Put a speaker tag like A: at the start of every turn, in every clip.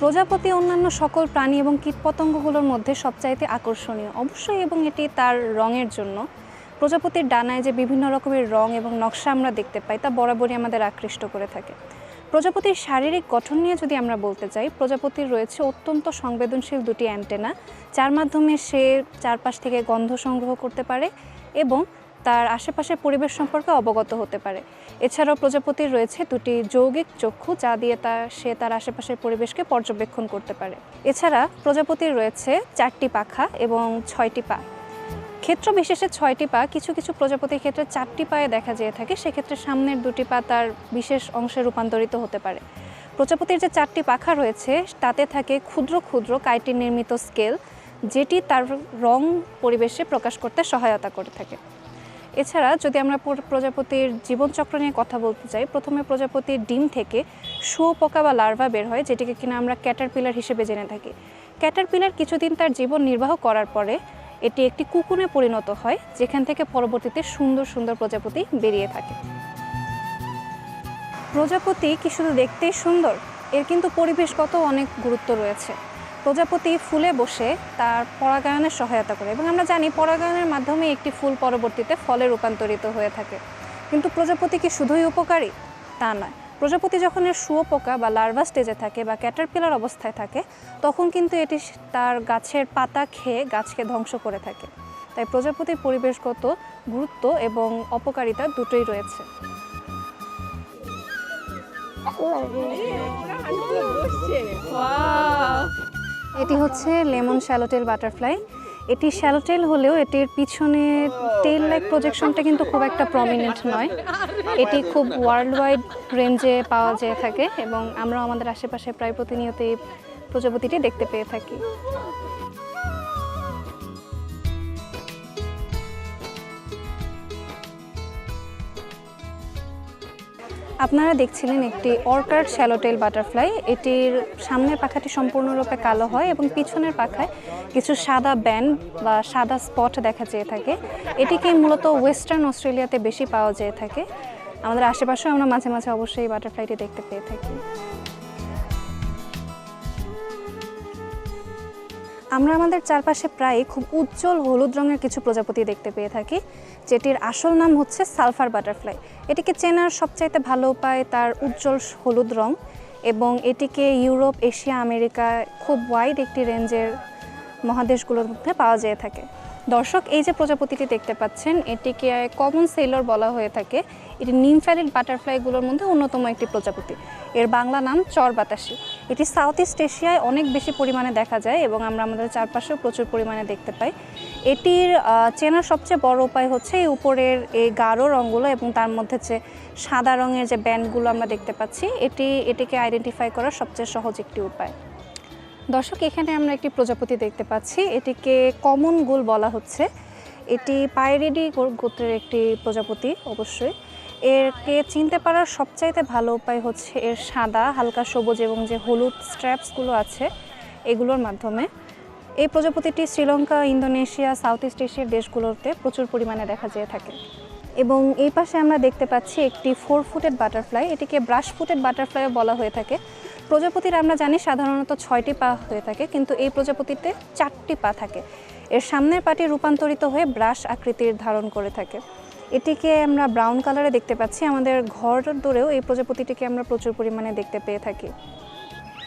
A: প্রজাপতি অন্যান্য সকল প্রাণী এবং কীটপতঙ্গগুলোর মধ্যে সবচাইতে আকর্ষণীয়। অবশ্যই এবং এটি তার রঙের জন্য। প্রজাপতির ডানায় যে বিভিন্ন রকমের রং এবং নকশা আমরা দেখতে পাই, তা বরাবরই আমাদের আকৃষ্ট করে থাকে। প্রজাপতির শারীরিক গঠন নিয়ে যদি আমরা বলতে চাই, প্রজাপতির রয়েছে অত্যন্ত সংবেদনশীল দুটি অ্যান্টেনা, যার মাধ্যমে সে চারপাশ থেকে গন্ধ সংগ্রহ করতে পারে এবং তার আশেপাশের পরিবেশ সম্পর্কে অবগত হতে পারে। এছাড়াও প্রজাপতির রয়েছে দুটি যৌগিক চক্ষু যা দিয়ে তা, সে তার আশেপাশের পরিবেশকে পর্যবেক্ষণ করতে পারে। এছাড়া প্রজাপতির রয়েছে চারটি পাখা এবং ছয়টি পা। ক্ষেত্র বিশেষে ছয়টি পা, কিছু কিছু প্রজাপতির ক্ষেত্রে চারটি পায়ে দেখা যেয়ে থাকে, সেক্ষেত্রে সামনের দুটি পা তার বিশেষ অংশে রূপান্তরিত হতে পারে। প্রজাপতির যে চারটি পাখা রয়েছে, তাতে থাকে ক্ষুদ্র ক্ষুদ্র কাইটিন নির্মিত স্কেল, যেটি তার রং পরিবেশে প্রকাশ করতে সহায়তা করে থাকে। এছাড়া যদি আমরা প্রজাপতির জীবনচক্র নিয়ে কথা বলতে চাই, প্রথমে প্রজাপতির ডিম থেকে শুয়োপোকা বা লার্ভা বের হয়, যেটিকে কিনা আমরা ক্যাটারপিলার হিসেবে জেনে থাকি। ক্যাটারপিলার কিছুদিন তার জীবন নির্বাহ করার পরে এটি একটি কুকুনে পরিণত হয়, যেখান থেকে পরবর্তীতে সুন্দর সুন্দর প্রজাপতি বেরিয়ে থাকে। প্রজাপতি কি শুধু দেখতেই সুন্দর? এর কিন্তু পরিবেশগত অনেক গুরুত্ব রয়েছে। প্রজাপতি ফুলে বসে তার পরাগায়নের সহায়তা করে। এবং আমরা জানি পরাগায়নের মাধ্যমে একটি ফুল পরবর্তীতে ফলে রূপান্তরিত হয়ে থাকে। কিন্তু প্রজাপতি কি শুধুই উপকারী? তা নয়। প্রজাপতি যখন এর শুয়োপোকা বা লার্ভা স্টেজে থাকে বা ক্যাটারপিলার অবস্থায় থাকে তখন কিন্তু এটি তার গাছের পাতা খেয়ে গাছকে ধ্বংস করে থাকে। তাই প্রজাপতির পরিবেশগত গুরুত্ব এবং অপকারিতা দুটোই রয়েছে। এটি হচ্ছে লেমন শ্যালোটেল বাটারফ্লাই। এটি শ্যালোটেল হলেও এটির পিছনে টেল লাইক প্রজেকশনটা কিন্তু খুব একটা প্রমিনেন্ট নয়। এটি খুব ওয়ার্ল্ড ওয়াইড রেঞ্জে পাওয়া যেয়ে থাকে এবং আমরা আমাদের আশেপাশে প্রায় প্রতিনিয়ত এই প্রজাপতিটি দেখতে পেয়ে থাকি। আপনারা দেখছিলেন একটি অর্কার্ড শ্যালোটেল বাটারফ্লাই। এটির সামনের পাখাটি সম্পূর্ণরূপে কালো হয় এবং পিছনের পাখায় কিছু সাদা ব্যান্ড বা সাদা স্পট দেখা যেয়ে থাকে। এটিকে মূলত ওয়েস্টার্ন অস্ট্রেলিয়াতে বেশি পাওয়া যেয়ে থাকে। আমাদের আশেপাশেও আমরা মাঝে মাঝে অবশ্যই বাটারফ্লাইটি দেখতে পেয়ে থাকি। আমরা আমাদের চারপাশে প্রায় খুব উজ্জ্বল হলুদ রঙের কিছু প্রজাপতি দেখতে পেয়ে থাকি, যেটির আসল নাম হচ্ছে সালফার বাটারফ্লাই। এটিকে চেনার সবচাইতে ভালো উপায় তার উজ্জ্বল হলুদ রং এবং এটিকে ইউরোপ, এশিয়া আমেরিকা খুব ওয়াইড একটি রেঞ্জের মহাদেশগুলোর মধ্যে পাওয়া যেয়ে থাকে। দর্শক, এই যে প্রজাপতিটি দেখতে পাচ্ছেন, এটিকে কমন সেলর বলা হয়ে থাকে। এটি নিমফ্যালিড বাটারফ্লাইগুলোর মধ্যে অন্যতম একটি প্রজাপতি। এর বাংলা নাম চর বাতাসি। এটি সাউথ ইস্ট এশিয়ায় অনেক বেশি পরিমাণে দেখা যায় এবং আমরা আমাদের চারপাশেও প্রচুর পরিমাণে দেখতে পাই। এটির চেনার সবচেয়ে বড় উপায় হচ্ছে এই উপরের এই গাঢ় রঙগুলো এবং তার মধ্যে যে সাদা রঙের যে ব্যান্ডগুলো আমরা দেখতে পাচ্ছি, এটি, এটিকে আইডেন্টিফাই করার সবচেয়ে সহজ একটি উপায়। দর্শক, এখানে আমরা একটি প্রজাপতি দেখতে পাচ্ছি। এটিকে কমন গুল বলা হচ্ছে। এটি পায়রেডি গোত্রের একটি প্রজাপতি, অবশ্যই। এরকে চিনতে পারার সবচাইতে ভালো উপায় হচ্ছে এর সাদা, হালকা সবুজ এবং যে হলুদ স্ট্র্যাপসগুলো আছে, এগুলোর মাধ্যমে। এই প্রজাপতিটি শ্রীলঙ্কা, ইন্দোনেশিয়া, সাউথ ইস্ট এশিয়ার দেশগুলোতে প্রচুর পরিমাণে দেখা যেয়ে থাকে। এবং এই পাশে আমরা দেখতে পাচ্ছি একটি ফোর ফুটেড বাটারফ্লাই। এটিকে ব্রাশ ফুটেড বাটারফ্লাইও বলা হয়ে থাকে। প্রজাপতির আমরা জানি সাধারণত ছয়টি পা হয়ে থাকে, কিন্তু এই প্রজাপতিতে চারটি পা থাকে। এর সামনের পাটি রূপান্তরিত হয়ে ব্রাশ আকৃতির ধারণ করে থাকে। এটিকে আমরা ব্রাউন কালারে দেখতে পাচ্ছি। আমাদের ঘর দূরেও এই প্রজাপতিটিকে আমরা প্রচুর পরিমাণে দেখতে পেয়ে থাকি।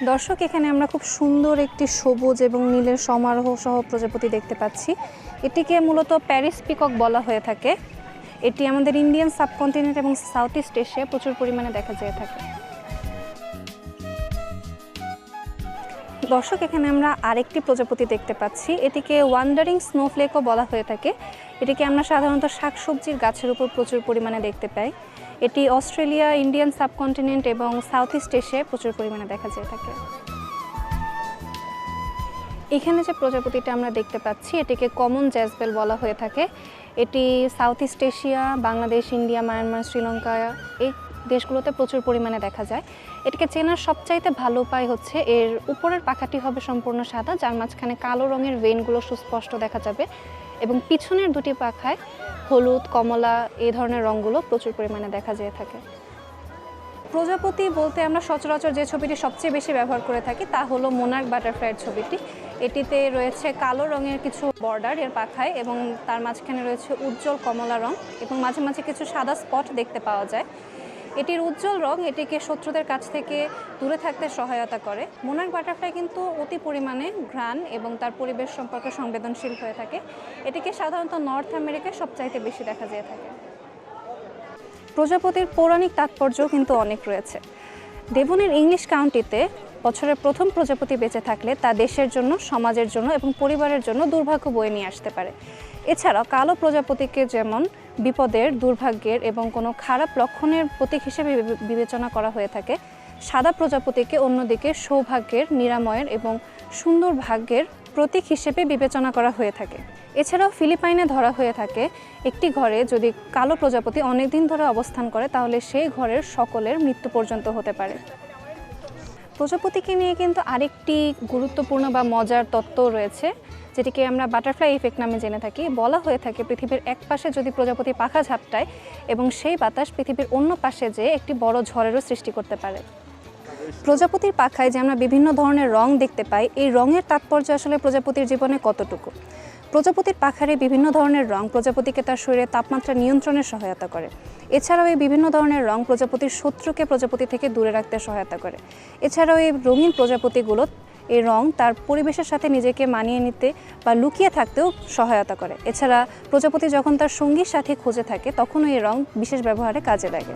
A: দর্শক, এখানে আমরা খুব সুন্দর একটি সবুজ এবং নীলের সমারোহ সহ প্রজাপতি দেখতে পাচ্ছি। এটিকে মূলত প্যারিস পিকক বলা হয়ে থাকে। এটি আমাদের ইন্ডিয়ান সাবকন্টিনেন্ট এবং সাউথ ইস্ট এশিয়ায় প্রচুর পরিমাণে দেখা যেয়ে থাকে। দর্শক, এখানে আমরা আরেকটি প্রজাপতি দেখতে পাচ্ছি। এটিকে ওয়ান্ডারিং স্নোফ্লেকও বলা হয়ে থাকে। এটিকে আমরা সাধারণত শাকসবজির গাছের উপর প্রচুর পরিমাণে দেখতে পাই। এটি অস্ট্রেলিয়া, ইন্ডিয়ান সাবকন্টিনেন্ট এবং সাউথ ইস্ট এশিয়ায় প্রচুর পরিমাণে দেখা যেয়ে থাকে এখানে যে প্রজাপতিটা আমরা দেখতে পাচ্ছি, এটিকে কমন জ্যাসবেল বলা হয়ে থাকে। এটি south east Asia, Bangladesh, India, Myanmar, Sri Lanka, এই দেশগুলোতে প্রচুর পরিমাণে দেখা যায়। এটিকে চেনার সবচাইতে ভালো উপায় হচ্ছে এর উপরের পাখাটি হবে সম্পূর্ণ সাদা, যার মাঝখানে কালো রঙের ভেনগুলো সুস্পষ্ট দেখা যাবে এবং পিছনের দুটি পাখায় হলুদ, কমলা এই ধরনের রঙগুলো প্রচুর পরিমাণে দেখা যেয়ে থাকে। প্রজাপতি বলতে আমরা সচরাচর যে ছবিটি সবচেয়ে বেশি ব্যবহার করে থাকি তা হলো মোনার্ক বাটারফ্লাইয়ের ছবিটি। এটিতে রয়েছে কালো রঙের কিছু বর্ডার এর পাখায় এবং তার মাঝখানে রয়েছে উজ্জ্বল কমলা রং এবং মাঝে মাঝে কিছু সাদা স্পট দেখতে পাওয়া যায়। এটির উজ্জ্বল রং এটিকে শত্রুদের কাছ থেকে দূরে থাকতে সহায়তা করে। মোনার্ক বাটারফ্লাই কিন্তু অতি পরিমাণে ঘ্রাণ এবং তার পরিবেশ সম্পর্কে সংবেদনশীল হয়ে থাকে। এটিকে সাধারণত নর্থ আমেরিকায় সবচাইতে বেশি দেখা যেয়ে থাকে। প্রজাপতির পৌরাণিক তাৎপর্য কিন্তু অনেক রয়েছে। দেবনের ইংলিশ কাউন্টিতে বছরের প্রথম প্রজাপতি বেঁচে থাকলে তা দেশের জন্য, সমাজের জন্য এবং পরিবারের জন্য দুর্ভাগ্য বয়ে নিয়ে আসতে পারে। এছাড়াও কালো প্রজাপতিকে যেমন বিপদের, দুর্ভাগ্যের এবং কোনো খারাপ লক্ষণের প্রতীক হিসেবে বিবেচনা করা হয়ে থাকে। সাদা প্রজাপতিকে অন্যদিকে সৌভাগ্যের, নিরাময়ের এবং সুন্দর ভাগ্যের প্রতীক হিসেবে বিবেচনা করা হয়ে থাকে। এছাড়াও ফিলিপাইনে ধরা হয়ে থাকে, একটি ঘরে যদি কালো প্রজাপতি অনেকদিন ধরে অবস্থান করে, তাহলে সেই ঘরের সকলের মৃত্যু পর্যন্ত হতে পারে। প্রজাপতিকে নিয়ে কিন্তু আরেকটি গুরুত্বপূর্ণ বা মজার তত্ত্ব রয়েছে, যেটিকে আমরা বাটারফ্লাই ইফেক্ট নামে জেনে থাকি। বলা হয়ে থাকে পৃথিবীর এক পাশে যদি প্রজাপতি পাখা ঝাপটায় এবং সেই বাতাস পৃথিবীর অন্য পাশে যেয়ে একটি বড় ঝড়েরও সৃষ্টি করতে পারে। প্রজাপতির পাখায় যে আমরা বিভিন্ন ধরনের রং দেখতে পাই, এই রঙের তাৎপর্য আসলে প্রজাপতির জীবনে কতটুকু? প্রজাপতির পাখারে বিভিন্ন ধরনের রং প্রজাপতিকে তার শরীরে তাপমাত্রা নিয়ন্ত্রণে সহায়তা করে। এছাড়াও এই বিভিন্ন ধরনের রং প্রজাপতির শত্রুকে প্রজাপতি থেকে দূরে রাখতে সহায়তা করে। এছাড়াও এই রঙিন প্রজাপতিগুলো, এই রং তার পরিবেশের সাথে নিজেকে মানিয়ে নিতে বা লুকিয়ে থাকতেও সহায়তা করে। এছাড়া প্রজাপতি যখন তার সঙ্গীর সাথে খুঁজে থাকে, তখনও এই রং বিশেষ ব্যবহারে কাজে লাগে।